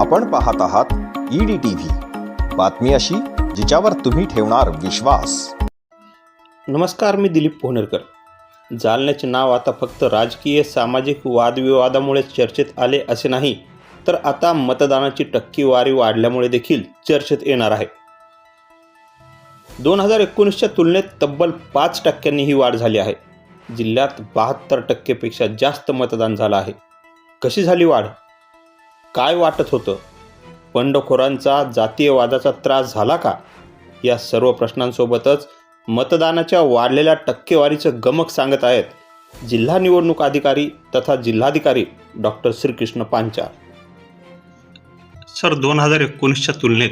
आपण पाहत आहात ईडी टीव्ही बातमी अशी जिच्यावर तुम्ही ठेवणार विश्वास. नमस्कार मी दिलीप पोहनेरकर जालन्याचे नाव आता फक्त राजकीय सामाजिक वादविवादामुळे चर्चेत आले असे नाही तर आता मतदानाची टक्केवारी वाढल्यामुळे देखील चर्चेत येणार आहे. दोन हजार एकोणीसच्या तुलनेत तब्बल पाच टक्क्यांनी ही वाढ झाली आहे. जिल्ह्यात बहात्तर टक्केपेक्षा जास्त मतदान झालं आहे. कशी झाली वाढ? काय वाटत होतं? बंडखोरांचा जातीयवादाचा त्रास झाला का? या सर्व प्रश्नांसोबतच मतदानाच्या वाढलेल्या टक्केवारीचं गमक सांगत आहेत जिल्हा निवडणूक अधिकारी तथा जिल्हाधिकारी डॉक्टर श्रीकृष्ण पांचाळ. सर दोन हजार एकोणीसच्या तुलनेत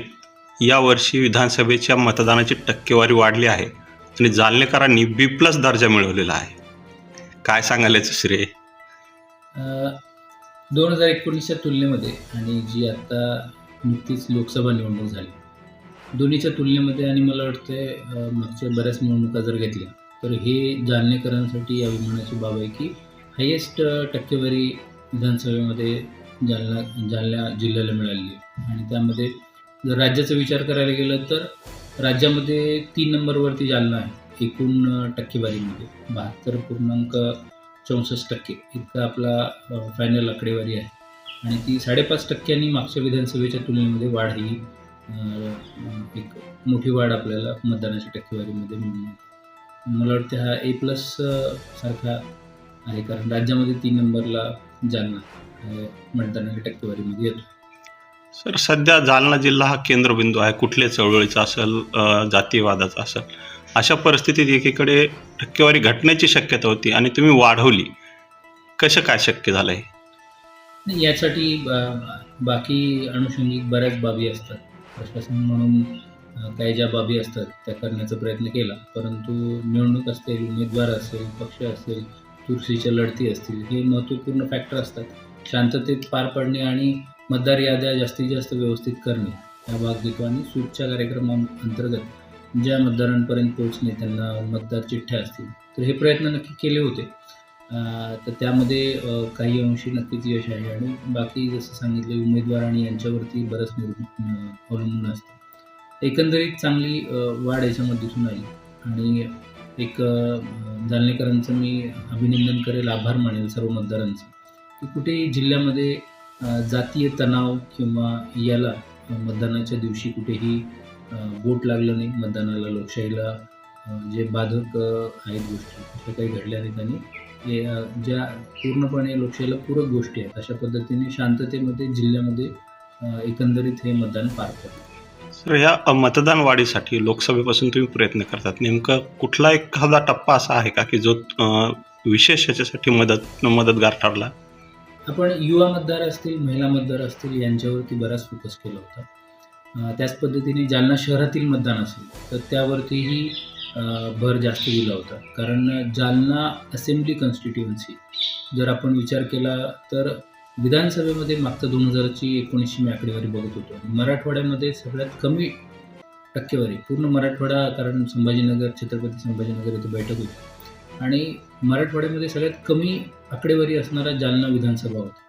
यावर्षी विधानसभेच्या मतदानाची टक्केवारी वाढली आहे आणि जालनेकरांनी बी प्लस दर्जा मिळवलेला आहे. काय सांगाल याचं श्रेय? दोन हजार एकोणीसच्या तुलनेमध्ये आणि जी आता नुकतीच लोकसभा निवडणूक झाली दोन्हीच्या तुलनेमध्ये आणि मला वाटतं मागच्या बऱ्याच निवडणुका जर घेतल्या तर हे जालनेकरांसाठी अभिमानाची बाब आहे की हायेस्ट टक्केवारी विधानसभेमध्ये जालना जालना जिल्ह्याला मिळाली आणि त्यामध्ये जर राज्याचा विचार करायला गेलं तर राज्यामध्ये तीन नंबरवरती जालना आहे एकूण टक्केवारीमध्ये. बहात्तर पूर्णांक चौसष्ट टक्के. इतका आपला फायनल आकडेवारी आहे. आणि ती साडेपाच टक्क्यांनी मागच्या विधानसभेच्या तुलनेमध्ये वाढ ही एक मोठी वाढ आपल्याला मतदानाच्या टक्केवारीमध्ये मिळून मला वाटतं हा ए प्लस सारखा आहे. कारण राज्यामध्ये तीन नंबरला जालना मतदानाच्या टक्केवारीमध्ये येतो. सर सध्या जालना जिल्हा हा केंद्रबिंदू आहे. कुठल्या चळवळीचा असेल जातीयवादाचा असेल अशा परिस्थितीत एकीकडे टक्केवारी घटण्याची शक्यता होती आणि तुम्ही वाढवली. कसं काय शक्य झालं आहे नाही यासाठी बा- बाकी अनुषंगिक बऱ्याच बाबी असतात. प्रशासन म्हणून काही ज्या बाबी असतात त्या करण्याचा प्रयत्न केला. परंतु निवडणूक असेल उमेदवार असेल पक्ष असेल तुळशीच्या लढती असतील हे महत्त्वपूर्ण फॅक्टर असतात. शांततेत पार पडणे आणि मतदार याद्या जास्तीत जास्त व्यवस्थित करणे या भाग घेतो आणि सूटच्या कार्यक्रमाअंतर्गत ज्या मतदारांपर्यंत पोहोचणे त्यांना मतदार चिठ्ठ्या असतील. तर हे प्रयत्न नक्की केले होते. तर त्यामध्ये काही अंशी नक्कीच यश आहे आणि बाकी जसं सांगितले उमेदवार आणि यांच्यावरती बरंच निर् अवलंबून असतं. एकंदरीत चांगली वाढ याच्यामध्ये दिसून आली. आणि एक जालनेकरांचं मी अभिनंदन करेल आभार मानेल सर्व मतदारांचं. की कुठेही जिल्ह्यामध्ये जातीय तणाव किंवा याला मतदानाच्या दिवशी कुठेही बोट लागलं नाही मतदानाला लोकशाहीला जे बाधक आहेत गोष्टी अशा काही घडल्या नाहीत आणि हे, अ, ज्या पूर्णपणे लोकशाहीला पूरक गोष्टी आहेत अशा पद्धतीने शांततेमध्ये जिल्ह्यामध्ये एकंदरीत हे मतदान पार पडलं. सर ह्या मतदान वाढीसाठी लोकसभेपासून तुम्ही प्रयत्न करतात. नेमकं कुठला एखादा टप्पा असा आहे का की जो विशेष याच्यासाठी मदत मदतगार ठरला? आपण युवा मतदार असतील महिला मतदार असतील यांच्यावरती बराच फोकस केला होता. त्याच पद्धतीने जालना शहरातील मतदान असेल तर त्यावरतीही भर जास्त दिला होता. कारण जालना असेंब्ली कॉन्स्टिट्युएन्सी जर आपण विचार केला तर विधानसभेमध्ये मागच्या दोन हजारची एकोणीसशे मी आकडेवारी बघत होतो. मराठवाड्यामध्ये सगळ्यात कमी टक्केवारी पूर्ण मराठवाडा कारण संभाजीनगर छत्रपती संभाजीनगर इथे बैठक होती. आणि मराठवाड्यामध्ये सगळ्यात कमी आकडेवारी असणारा जालना विधानसभा होता.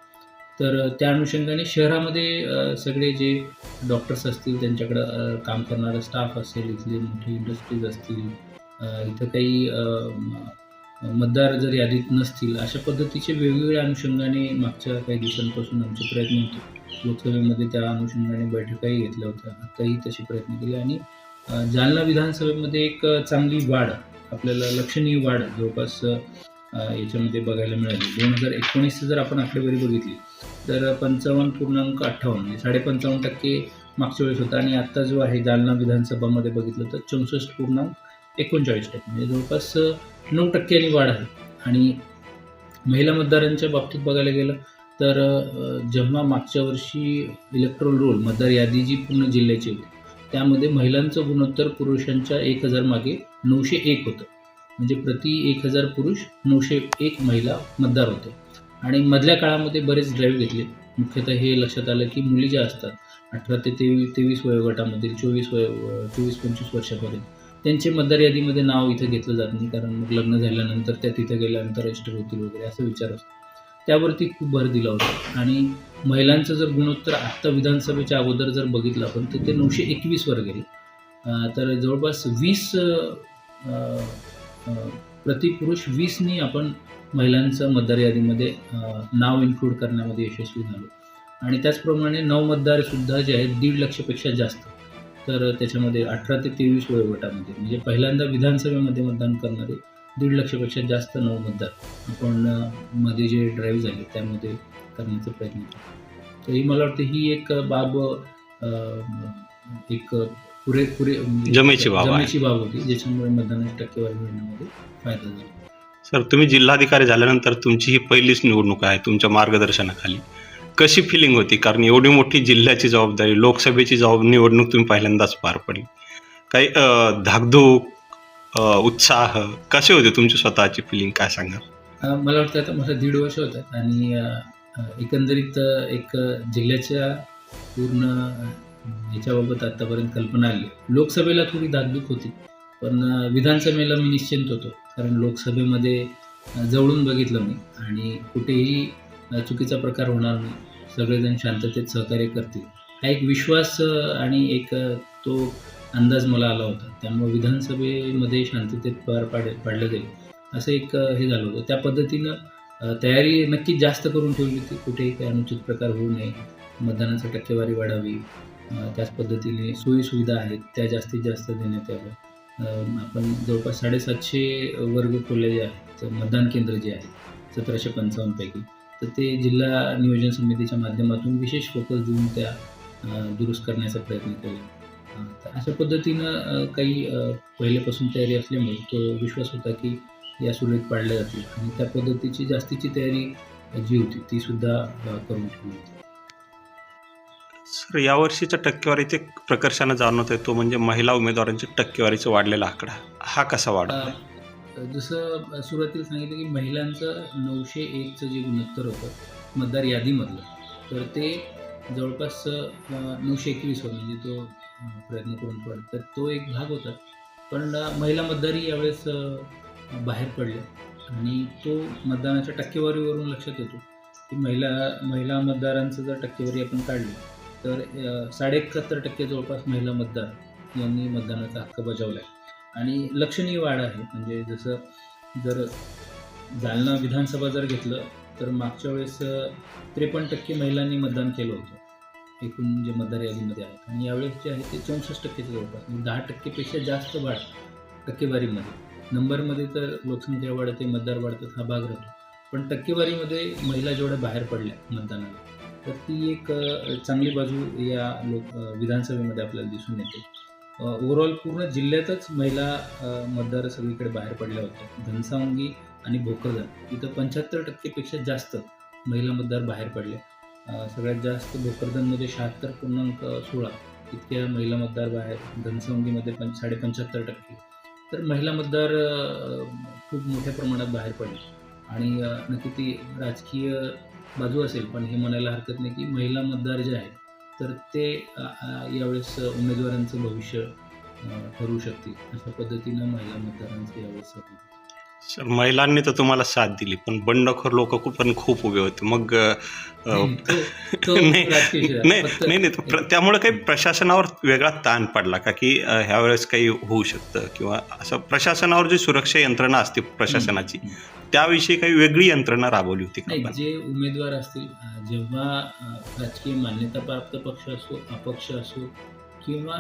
तर त्या अनुषंगाने शहरामध्ये सगळे जे डॉक्टर्स असतील त्यांच्याकडं काम करणारा स्टाफ असेल इथले मोठी इंडस्ट्रीज असतील इथं काही मतदार जर यादीत नसतील अशा पद्धतीचे वेगवेगळ्या अनुषंगाने मागच्या काही दिवसांपासून आमचे प्रयत्न होते. लोकसभेमध्ये त्या अनुषंगाने बैठकाही घेतल्या होत्या. आताही तसे प्रयत्न केले आणि जालना विधानसभेमध्ये एक चांगली वाढ आपल्याला लक्षणीय वाढ जवळपास याच्यामध्ये बघायला मिळाली. दोन हजार एकोणीसचं जर आपण आकडेवारी बघितली तर पंचावन्न पूर्णांक अठ्ठावन्न म्हणजे साडेपंचावन्न टक्के मागच्या वेळेस होता. आणि आत्ता जो आहे जालना विधानसभामध्ये बघितलं तर चौसष्ट पूर्णांक एकोणचाळीस टक्के. म्हणजे जवळपास नऊ टक्क्यांनी वाढ आहे. आणि महिला मतदारांच्या बाबतीत बघायला गेलं तर जेव्हा मागच्या वर्षी इलेक्ट्रोल रोल मतदार यादी जी पूर्ण जिल्ह्याची होती त्यामध्ये महिलांचं गुणोत्तर पुरुषांच्या एक हजार मागे नऊशे एक होतं. म्हणजे प्रति एक हजार पुरुष नऊशे एक महिला मतदार होते. आणि मधल्या काळामध्ये बरेच ड्राईव्ह घेतले. मुख्यतः हे लक्षात आलं की मुली ज्या असतात अठरा ते तेवीस तेवीस वयोगटामधील चोवीस वय चोवीस पंचवीस वर्षापर्यंत त्यांचे मतदार यादीमध्ये नाव इथं घेतलं जात नाही कारण मग लग्न झाल्यानंतर त्या तिथं गेल्यानंतर रजिस्टर होतील वगैरे असा विचार असतो. त्यावरती खूप भर दिला होता. आणि महिलांचं जर गुणोत्तर आत्ता विधानसभेच्या अगोदर जर बघितलं आपण तर ते नऊशे एकवीसवर गेले. तर जवळपास वीस प्रतिपुरुष वीसनी आपण महिलांचं मतदार यादीमध्ये नाव इन्क्लूड करण्यामध्ये यशस्वी झालो. आणि त्याचप्रमाणे नऊ मतदारसुद्धा जे आहेत दीड लक्षपेक्षा जास्त. तर त्याच्यामध्ये अठरा ते तेवीस वयोगटामध्ये म्हणजे पहिल्यांदा विधानसभेमध्ये मतदान करणारे दीड लक्षपेक्षा जास्त नऊ मतदार आपण मध्ये जे ड्राईव्ह झाले त्यामध्ये करण्याचा प्रयत्न केला. तर ही मला वाटतं ही एक बाब एक पुरे पुरे म्हणजे जमेची बाब. जमेची बाब होती ज्याच्यामुळे मतदानाची टक्केवारी मिळण्यामध्ये फायदा झाला. सर तुम्ही जिल्हाधिकारी झाल्यानंतर तुमची ही पहिलीच निवडणूक आहे तुमच्या मार्गदर्शनाखाली. कशी फिलिंग होती? कारण एवढी मोठी जिल्ह्याची जबाबदारी लोकसभेची जबाब निवडणूक तुम्ही पहिल्यांदाच पार पडली. काही धाकधूक उत्साह कसे होते तुमची स्वतःची फिलिंग काय सांगाल? अ, मला वाटतं आता मला दीड वर्ष होतात आणि एकंदरीत एक जिल्ह्याच्या पूर्ण याच्याबाबत आत्तापर्यंत कल्पना आली. लोकसभेला थोडी धाकधूक होती. पण विधानसभेला मी निश्चिंत होतो. कारण लोकसभेमध्ये जवळून बघितलं मी. आणि कुठेही चुकीचा प्रकार होणार नाही. सगळेजण शांततेत सहकार्य करतील. हा एक विश्वास आणि एक तो अंदाज मला आला होता. त्यामुळे विधानसभेमध्ये शांततेत पार पाड पाडलं जाईल असं एक हे झालं होतं. त्या पद्धतीनं तयारी नक्कीच जास्त करून ठेवली होती. कुठेही काही अनुचित प्रकार होऊ नये. मतदानाची टक्केवारी वाढावी. त्याच पद्धतीने सोयीसुविधा आहेत त्या जास्तीत जास्त देण्यात याव्या आपण जवळपास साडेसातशे वर्ग खोल्या जे आहेत मतदान केंद्र जे आहे सतराशे पंचावन्नपैकी तर ते जिल्हा नियोजन समितीच्या माध्यमातून विशेष फोकस देऊन त्या दुरुस्त करण्याचा प्रयत्न केला. तर अशा पद्धतीनं काही पहिल्यापासून तयारी असल्यामुळे तो विश्वास होता की या सुरळीत पाडल्या जातील आणि त्या पद्धतीची जास्तीची तयारी जी होती तीसुद्धा करून ठेवली होती. तर यावर्षीच्या टक्केवारीचे प्रकर्षानं जाणवत आहे. तो म्हणजे महिला उमेदवारांच्या टक्केवारीचा वाढलेला आकडा. हा कसा वाढला जसं सुरुवातीला सांगितलं की महिलांचं नऊशे एकचं जे गुणोत्तर होतं मतदार यादीमधलं तर ते जवळपास नऊशे नऊशे एकवीसवर म्हणजे तो प्रयत्न करून पडला. तर तो एक भाग होता. पण महिला मतदारही यावेळेस बाहेर पडले. आणि तो मतदानाच्या टक्केवारीवरून लक्षात येतो की महिला महिला मतदारांचं जर टक्केवारी आपण काढली तर साडे एकाहत्तर टक्के जवळपास महिला मतदार यांनी मतदानाचा हक्क बजावला आहे आणि लक्षणीय वाढ आहे. म्हणजे जसं जर जालना विधानसभा जर घेतलं तर मागच्या वेळेस त्रेपन्न टक्के महिलांनी मतदान केलं होतं. एकूण जे मतदार यादीमध्ये आहेत. आणि यावेळेस जे आहे ते चौसष्ट टक्केचं जवळपास. म्हणजे दहा टक्केपेक्षा जास्त वाढ टक्केवारीमध्ये. नंबरमध्ये तर लोकसंख्या वाढते मतदार वाढतात हा भाग राहतो. पण टक्केवारीमध्ये महिला जेवढ्या बाहेर पडल्या मतदानाला तर ती एक चांगली बाजू या लोक विधानसभेमध्ये आपल्याला दिसून येते. ओव्हरऑल पूर्ण जिल्ह्यातच महिला मतदार सगळीकडे बाहेर पडल्या होत्या. धनसावंगी आणि भोकरदन इथं पंच्याहत्तर टक्केपेक्षा जास्त महिला मतदार बाहेर पडल्या सगळ्यात जास्त भोकरदनमध्ये शहात्तर पूर्णांक सोळा इतक्या महिला मतदार बाहेर घनसावंगीमध्ये पण साडे पंच्याहत्तर टक्के. तर महिला मतदार खूप मोठ्या प्रमाणात बाहेर पडले. आणि नक्की ती राजकीय बाजू असेल पण हे म्हणायला हरकत नाही की महिला मतदार जे आहेत तर ते यावेळेस उमेदवारांचं भविष्य अ, ठरवू शकतील अशा पद्धतीनं महिला मतदारांचं यावेळेस सर महिलांनी तर तुम्हाला साथ दिली पण बंडखोर लोक खूप पण खूप उभे होते. मग नाही, नाही त्यामुळे काही प्रशासनावर वेगळा ताण पडला का की अ, ह्या वेळेस काही होऊ शकतं? किंवा असं प्रशासनावर जी सुरक्षा यंत्रणा असते प्रशासनाची. त्याविषयी काही वेगळी यंत्रणा राबवली होती का? जे उमेदवार असतील जेव्हा राजकीय मान्यताप्राप्त पक्ष असो अपक्ष असो किंवा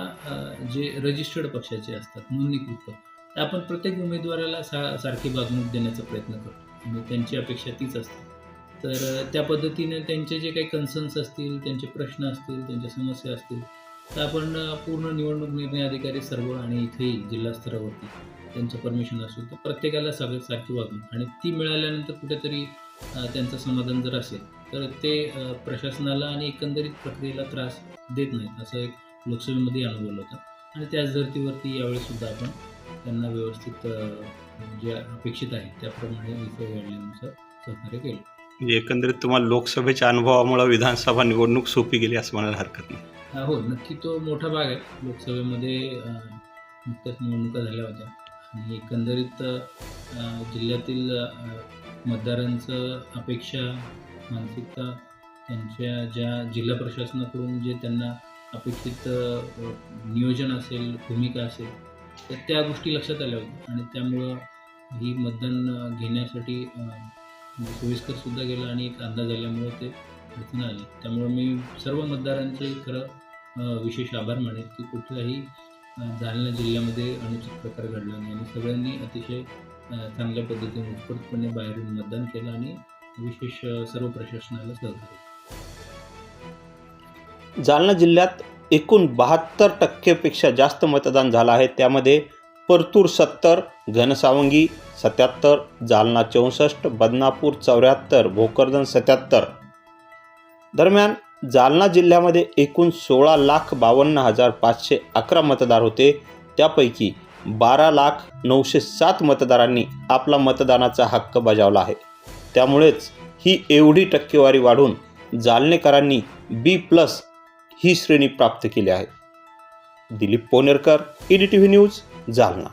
जे रजिस्टर्ड पक्षाचे असतात नोंदणीकृत आपण प्रत्येक उमेदवाराला सा सारखी वागणूक देण्याचा प्रयत्न करतो. आणि त्यांची अपेक्षा तीच असते. तर त्या पद्धतीने त्यांचे जे काही कन्सर्न्स असतील त्यांचे प्रश्न असतील त्यांच्या समस्या असतील तर आपण पूर्ण निवडणूक निर्णय अधिकारी सर्व आणि इथेही जिल्हा स्तरावरती त्यांचं परमिशन असेल तर प्रत्येकाला सगळं सारखी वागणूक आणि ती मिळाल्यानंतर कुठेतरी त्यांचं समाधान जर असेल तर ते प्रशासनाला आणि एकंदरीत प्रक्रियेला त्रास देत नाहीत असं एक लोकसभेमध्ये अनुभवलं होतं. आणि त्याच धर्तीवरती यावेळी सुद्धा आपण त्यांना व्यवस्थित जे अपेक्षित आहे. त्याप्रमाणे वेळेनुसार सहकार्य केलं. म्हणजे एकंदरीत तुम्हाला लोकसभेच्या अनुभवामुळे विधानसभा निवडणूक सोपी गेली असं म्हणायला हरकत नाही. हा, नक्की तो मोठा भाग आहे. लोकसभेमध्ये नुकत्याच निवडणुका झाल्या होत्या. आणि एकंदरीत जिल्ह्यातील मतदारांचं अपेक्षा मानसिकता त्यांच्या ज्या जिल्हा प्रशासनाकडून जे त्यांना अपेक्षित नियोजन असेल भूमिका असेल तर त्या गोष्टी लक्षात आल्या होत्या. आणि त्यामुळं ही मतदान घेण्यासाठी म्हणजे सोयीस्कर सुद्धा गेला गेलं आणि एक अंदाज आल्यामुळे ते अडचण आली. त्यामुळं मी सर्व मतदारांचे खरं विशेष आभार मानेन की कुठलाही जालना जिल्ह्यामध्ये अनुचित प्रकार घडला नाही. आणि सगळ्यांनी अतिशय चांगल्या पद्धतीने उत्स्फूर्तपणे बाहेरून मतदान केलं आणि विशेष सर्व प्रशासनाला सहकार्य जालना जिल्ह्यात एकूण बहात्तर टक्केपेक्षा जास्त मतदान झालं आहे. त्यामध्ये परतूर सत्तर घनसावंगी सत्याहत्तर जालना चौसष्ट बदनापूर चौऱ्याहत्तर भोकरदन सत्याहत्तर. दरम्यान जालना जिल्ह्यामध्ये एकूण सोळा लाख बावन्न हजार पाचशे अकरा मतदार होते. त्यापैकी बारा लाख नऊशे सात मतदारांनी आपला मतदानाचा हक्क बजावला आहे. त्यामुळेच ही एवढी टक्केवारी वाढून जालनेकरांनी बी प्लस ही श्रेणी प्राप्त केली आहे. Dilip Ponerkar E D T V news Jalna.